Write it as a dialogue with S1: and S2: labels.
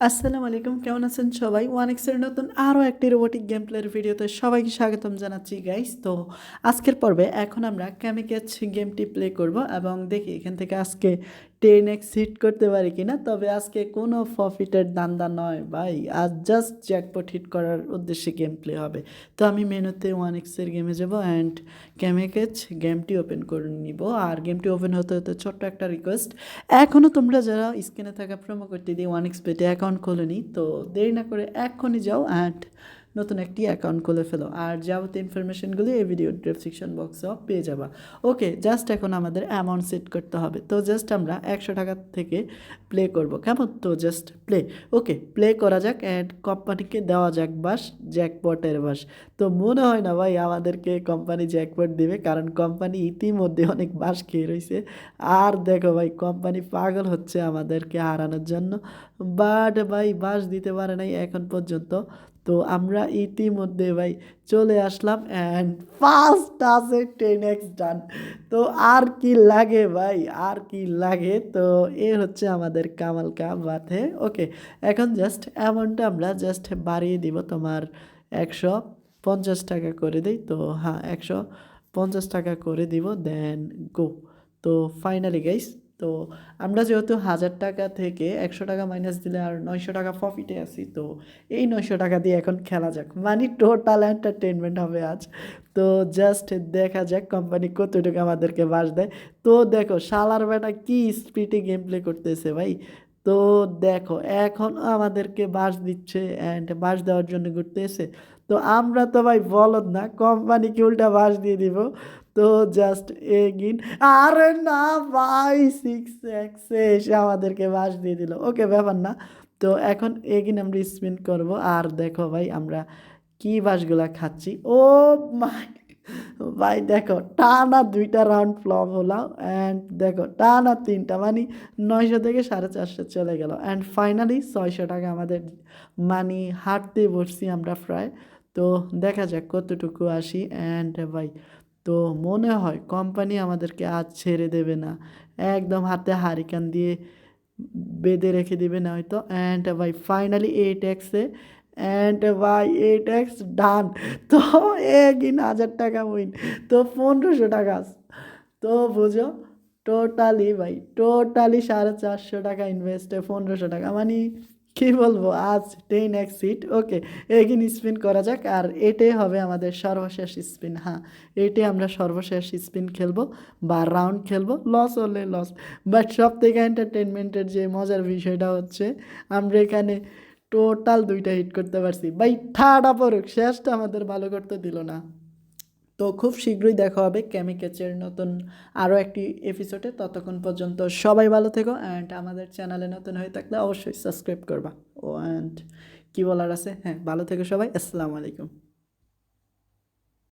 S1: আসসালামু আলাইকুম, কেমন আছেন সবাই? ওয়ান এক্সের নতুন আরও একটি রোবোটিক গেম প্লের ভিডিওতে সবাইকে স্বাগতম জানাচ্ছি গাইস তো আজকের পর্বে এখন আমরা ক্যামিকেচ গেমটি প্লে করব এবং দেখি এখান থেকে আজকে টেন এক্স হিট করতে পারি কিনা, তবে আজকে কোনো প্রফিটের দান্দা নয় ভাই। আজ জাস্ট জ্যাকপট হিট করার উদ্দেশ্যে গেম প্লে হবে। তো আমি মেনুতে ওয়ান এক্সের গেমে যাব অ্যান্ড ক্যামিকেচ গেমটি ওপেন করে নিব। আর গেমটি ওপেন হতে হতে ছোট্ট একটা রিকোয়েস্ট এখনও তোমরা যারা স্ক্রিনে থাকা প্রোমো কোডটি দিয়ে ওয়ান এক্স পেটে অ্যাকাউন্ট খোলেনি তো দেরি না করে এখনই যাও অ্যান্ড নতুন একটি অ্যাকাউন্ট খুলে ফেলো। আর যাবতীয় ইনফরমেশনগুলি এই ভিডিও ডেসক্রিপশন বক্সেও পেয়ে যাবা। ওকে জাস্ট এখন আমাদের অ্যামাউন্ট সেট করতে হবে। তো জাস্ট আমরা একশো টাকা থেকে প্লে করব। কেমন? তো জাস্ট প্লে ওকে প্লে করা যাক। অ্যান্ড কোম্পানিকে দেওয়া যাক বাস জ্যাকপটের বাস। তো মনে হয় না ভাই আমাদেরকে কোম্পানি জ্যাকপট দিবে, কারণ কোম্পানি ইতিমধ্যে অনেক বাস খেয়ে রয়েছে আর দেখো ভাই কোম্পানি পাগল হচ্ছে আমাদেরকে হারানোর জন্য। বাট ভাই, বাস দিতে পারে নাই এখন পর্যন্ত। তো আমরা ইতিমধ্যে ভাই চলে আসলাম অ্যান্ড ফার্স্ট আছে টেন এক্স ডান তো আর কি লাগে ভাই? আর কি লাগে? তো এ হচ্ছে আমাদের কামাল কা বাথে ওকে এখন জাস্ট অ্যামাউন্টটা আমরা জাস্ট বাড়িয়ে দিব তোমার একশো পঞ্চাশ টাকা করে দিই। তো হ্যাঁ একশো পঞ্চাশ টাকা করে দিব দেন গো তো ফাইনালি গাইস তো আমরা যেহেতু হাজার টাকা থেকে একশো টাকা মাইনাস দিলে আর নয়শো টাকা প্রফিটে আছি, তো এই নয়শো টাকা দিয়ে এখন খেলা যাক। মানে টোটাল এন্টারটেনমেন্ট হবে আজ। তো জাস্ট দেখা যাক কোম্পানি কতটুকু আমাদেরকে বাস দেয়। তো দেখো, শালার বেটা কি স্পিডে গেম প্লে করতেছে ভাই? তো দেখো, এখন আমাদেরকে বাস দিচ্ছে অ্যান্ড বাস দেওয়ার জন্য ঘুরতে এসে তো আমরা তো ভাই বলদ না কোম্পানিকে উল্টা বাস দিয়ে দিব? তো জাস্ট এগিন। আরে না ভাই সিক্স এক্সে এসে আমাদেরকে বাস দিয়ে দিল। ওকে, ব্যাপার না। তো এখন এগিন আমরা স্পিন করব। আর দেখো ভাই, আমরা কি বাসগুলা খাচ্ছি। ও মাই, ভাই দেখো, টানা দুইটা রাউন্ড ফ্লপ হলাম অ্যান্ড দেখো, টানা তিনটা মানে নয়শো থেকে সাড়ে চারশো চলে গেল। অ্যান্ড ফাইনালি ছয়শো টাকা আমাদের মানি হাঁটতে বসছি আমরা প্রায়। তো দেখা যাক কতটুকু আসি। অ্যান্ড ভাই তো মনে হয় কোম্পানি আমাদেরকে আজ ছেড়ে দেবে না। একদম হাতে হারিকান দিয়ে বেঁধে রেখে দেবে না হয়তো। অ্যান্ড ভাই ফাইনালি এইট এক্সে অ্যান্ড ভাই এইট এক্স ডান তো একদিন হাজার টাকা উইন তো পনেরোশো টাকা। তো বুঝো টোটালি ভাই টোটালি সাড়ে চারশো টাকা ইনভেস্টে পনেরোশো টাকা। মানে কী বলব? আজ টেন এক্স সিট ওকে এগিন স্পিন করা যাক, আর এটাই হবে আমাদের সর্বশেষ স্পিন হ্যাঁ এটাই আমরা সর্বশেষ স্পিন খেলব বা রাউন্ড খেলব। লস হলে লস বাট সব থেকে এন্টারটেনমেন্টের যে মজার বিষয়টা হচ্ছে, আমরা এখানে টোটাল দুইটা হিট করতে পারছি। ভাই, ঠাডা পড়ুক, শেষটা আমাদের ভালো করতে দিল না। তো খুব শীঘ্রই দেখা হবে ক্যামি ক্যাচের নতুন আরও একটি এপিসোডে ততক্ষণ পর্যন্ত সবাই ভালো থেকো অ্যান্ড আমাদের চ্যানেলে নতুন হয়ে থাকলে অবশ্যই সাবস্ক্রাইব করবা। ও অ্যান্ড কী বলার আছে? হ্যাঁ ভালো থেকো সবাই। আসসালামু আলাইকুম।